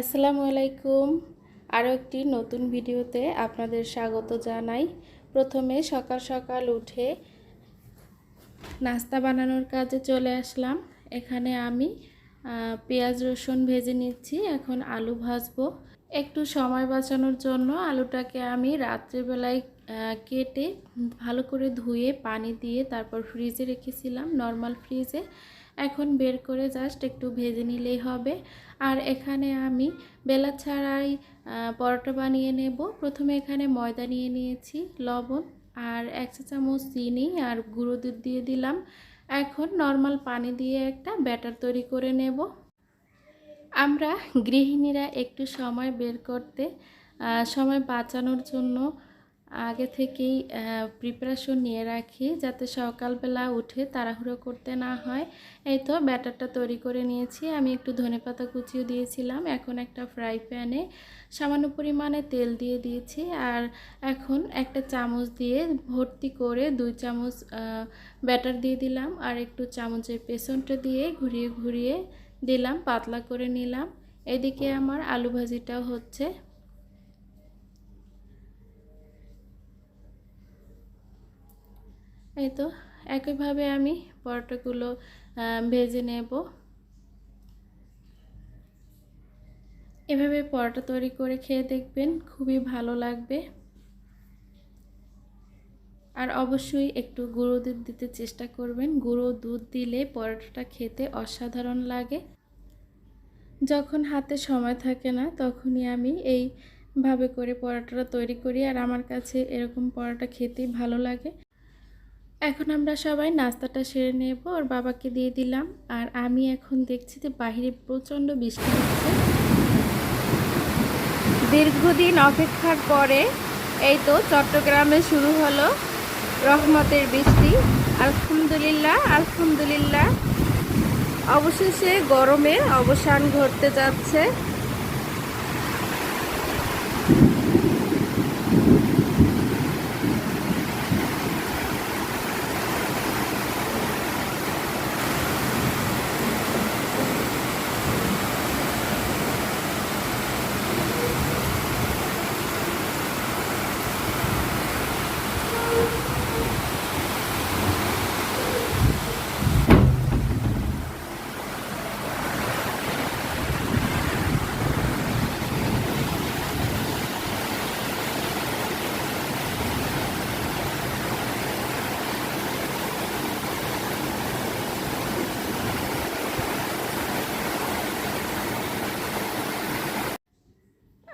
আসসালামু আলাইকুম। আরও একটি নতুন ভিডিওতে আপনাদের স্বাগত জানাই। প্রথমে সকাল সকাল উঠে নাস্তা বানানোর কাজে চলে আসলাম। এখানে আমি পেঁয়াজ রসুন ভেজে নিচ্ছি, এখন আলু ভাজবো। একটু সময় বাঁচানোর জন্য আলুটাকে আমি রাত্রেবেলায় কেটে ভালো করে ধুয়ে পানি দিয়ে তারপর ফ্রিজে রেখেছিলাম নর্মাল ফ্রিজে এখন বের করে জাস্ট একটু ভেজে নিলেই হবে। আর এখানে আমি বেলা ছাড়াই পরোটা বানিয়ে নেব। প্রথমে এখানে ময়দা নিয়ে নিয়েছি, লবণ আর এক চা চামচ চিনি আর গুঁড়ো দুধ দিয়ে দিলাম। এখন নর্মাল পানি দিয়ে একটা ব্যাটার তৈরি করে নেব। আমরা গৃহিণীরা একটু সময় বের করতে সময় বাঁচানোর জন্য আগে থেকেই প্রিপারেশন নিয়ে রাখি যাতে সকালবেলা উঠে তাড়াহুড়ো করতে না হয়। এই তো ব্যাটারটা তৈরি করে নিয়েছি। আমি একটু ধনেপাতা কুচিও দিয়েছিলাম। এখন একটা ফ্রাই প্যানে সামান্য পরিমাণে তেল দিয়ে দিয়েছি। আর এখন একটা চামচ দিয়ে ভর্তি করে দুই চামচ ব্যাটার দিয়ে দিলাম। আর একটু চামচের পেছনটা দিয়ে ঘুরিয়ে ঘুরিয়ে দিলাম, পাতলা করে নিলাম। এদিকে আমার আলু ভাজিটাও হচ্ছে। এই তো, একইভাবে আমি পরোটাগুলো ভেজে নেব। এভাবে পরোটা তৈরি করে খেয়ে দেখবেন খুবই ভালো লাগবে। আর অবশ্যই একটু গুঁড়ো দুধ দিতে চেষ্টা করবেন। গুঁড়ো দুধ দিলে পরোটাটা খেতে অসাধারণ লাগে। যখন হাতে সময় থাকে না, তখনই আমি এইভাবে করে পরোটাটা তৈরি করি। আর আমার কাছে এরকম পরোটা খেতেই ভালো লাগে। এখন আমরা সবাই নাস্তাটা সেরে নেব, ওর বাবাকে দিয়ে দিলাম। আর আমি এখন দেখছি যে বাইরে প্রচণ্ড বৃষ্টি হচ্ছে। দীর্ঘদিন অপেক্ষার পরে এই তো চট্টগ্রামে শুরু হলো রহমতের বৃষ্টি। আলহামদুলিল্লাহ আলহামদুলিল্লাহ। অবশেষে গরমের অবসান ঘটতে যাচ্ছে।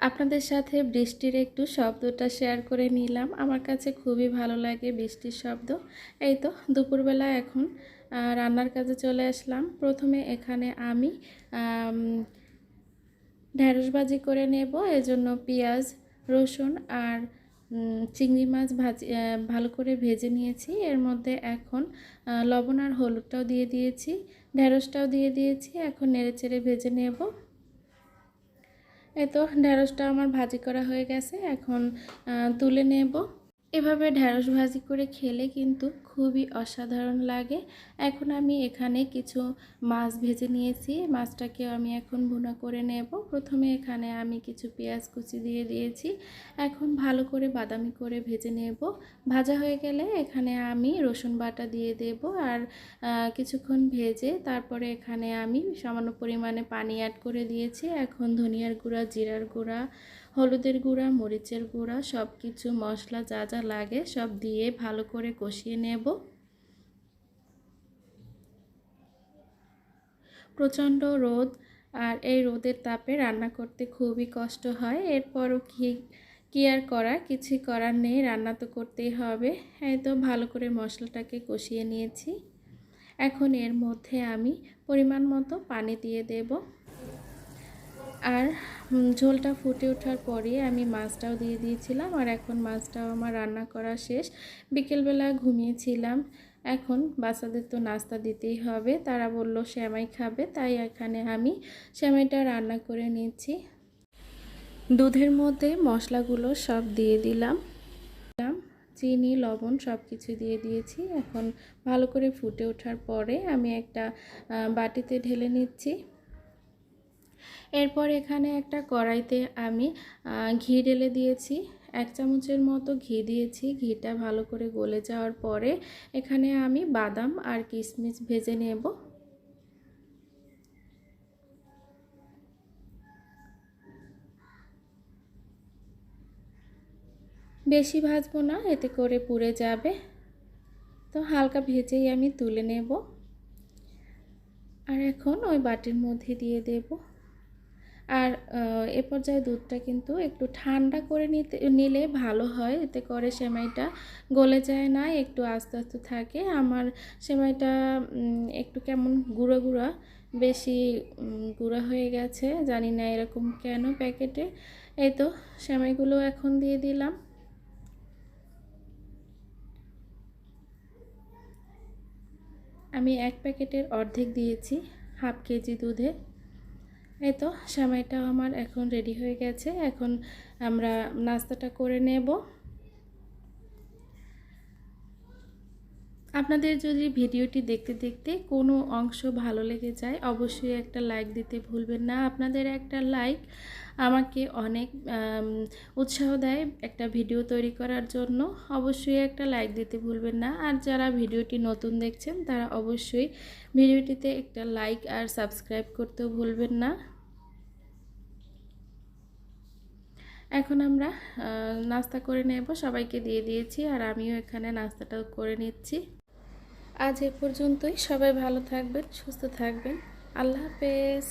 আপনাদের সাথে বৃষ্টির একটু শব্দটা শেয়ার করে নিলাম। আমার কাছে খুবই ভালো লাগে বৃষ্টির শব্দ। এই তো, দুপুরবেলা এখন রান্নার কাজে চলে আসলাম। প্রথমে এখানে আমি ঢ্যাঁড়স ভাজি করে নেব, এজন্য পেঁয়াজ, রসুন আর চিংড়ি মাছ ভাজি ভালো করে ভেজে নিয়েছি। এর মধ্যে এখন লবণ আর হলুদটাও দিয়ে দিয়েছি, ঢ্যাঁড়সটাও দিয়ে দিয়েছি, এখন নেড়েচেড়ে ভেজে নেব। এই তো ঢ্যাঁড়সটা আমার ভাজি করা হয়ে গেছে এখন তুলে নেব। এভাবে ঢ্যাঁড়স ভাজি করে খেলে কিন্তু খুবই অসাধারণ লাগে। এখন আমি এখানে কিছু মাছ ভেজে নিয়েছি। মাছটাকেও আমি এখন ভুনা করে নেব। প্রথমে এখানে আমি কিছু পেঁয়াজ কুচি দিয়ে দিয়েছি। এখন ভালো করে বাদামি করে ভেজে নেব। ভাজা হয়ে গেলে এখানে আমি রসুন বাটা দিয়ে দেব আর কিছুক্ষণ ভেজে তারপরে এখানে আমি সামান্য পরিমাণে পানি অ্যাড করে দিয়েছি। এখন ধনিয়ার গুঁড়া, জিরার গুঁড়া, হলুদের গুঁড়া, মরিচের গুঁড়া সব কিছু মশলা যা যা লাগে সব দিয়ে ভালো করে কষিয়ে নেব। প্রচণ্ড রোদ আর এই রোদের তাপে রান্না করতে খুবই কষ্ট হয়। এরপরও কি কি আর করার কিছুই করার নেই, রান্না তো করতেই হবে। এই তো ভালো করে মশলাটাকে কষিয়ে নিয়েছি। এখন এর মধ্যে আমি পরিমাণ মতো পানি দিয়ে দেব। আর ঝোলটা ফুটে ওঠার পরে আমি মাছটাও দিয়ে দিয়েছিলাম আর এখন মাছটাও আমার রান্না করা শেষ। বিকেলবেলা ঘুমিয়েছিলাম। এখন বাচ্চাদের তো নাস্তা দিতেই হবে। তারা বলল শ্যামাই খাবে। তাই এখানে আমি শ্যামাইটা রান্না করে নিচ্ছি দুধের মধ্যে মশলাগুলো সব দিয়ে দিলাম। চিনি, লবণ সব কিছু দিয়ে দিয়েছি। এখন ভালো করে ফুটে ওঠার পরে আমি একটা বাটিতে ঢেলে নিচ্ছি। এরপর এখানে একটা কড়াইতে আমি ঘি ঢেলে দিয়েছি। এক চামচের মতো ঘি দিয়েছি। ঘিটা ভালো করে গলে যাওয়ার পরে এখানে আমি বাদাম আর কিশমিশ ভেজে নেব। বেশি ভাজবো না, এতে করে পুড়ে যাবে। তো হালকা ভেজেই আমি তুলে নেব। আর এখন ওই বাটির মধ্যে দিয়ে দেব। আর এ পর্যায়ে দুধটা কিন্তু একটু ঠান্ডা করে নিতে, নিলে ভালো হয়। এতে করে সেমাইটা গলে যায় না, একটু আস্তে আস্তে থাকে। আমার সেমাইটা একটু কেমন গুঁড়ো গুঁড়া, বেশি গুঁড়া হয়ে গেছে। জানি না এরকম কেন প্যাকেটে। এই তো সেমাইগুলো এখন দিয়ে দিলাম। আমি এক প্যাকেটের অর্ধেক দিয়েছি, হাফ কেজি দুধে। এই তো সেমাইটাও আমার এখন রেডি হয়ে গেছে। এখন আমরা নাস্তাটা করে নেব। আপনাদের যদি ভিডিওটি দেখতে দেখতে কোনো অংশ ভালো লেগে যায়, অবশ্যই একটা লাইক দিতে ভুলবেন না। আপনাদের একটা লাইক আমাকে অনেক উৎসাহ দেয় একটা ভিডিও তৈরি করার জন্য। অবশ্যই একটা লাইক দিতে ভুলবেন না। আর যারা ভিডিওটি নতুন দেখছেন, তারা অবশ্যই ভিডিওটিতে একটা লাইক আর সাবস্ক্রাইব করতেও ভুলবেন না। এখন আমরা নাস্তা করে নেব। সবাইকে দিয়ে দিয়েছি আর আমিও এখানে নাস্তাটা করে নিচ্ছি। আজ এ পর্যন্তই। সবাই ভালো থাকবেন, সুস্থ থাকবেন। আল্লাহ হাফেজ।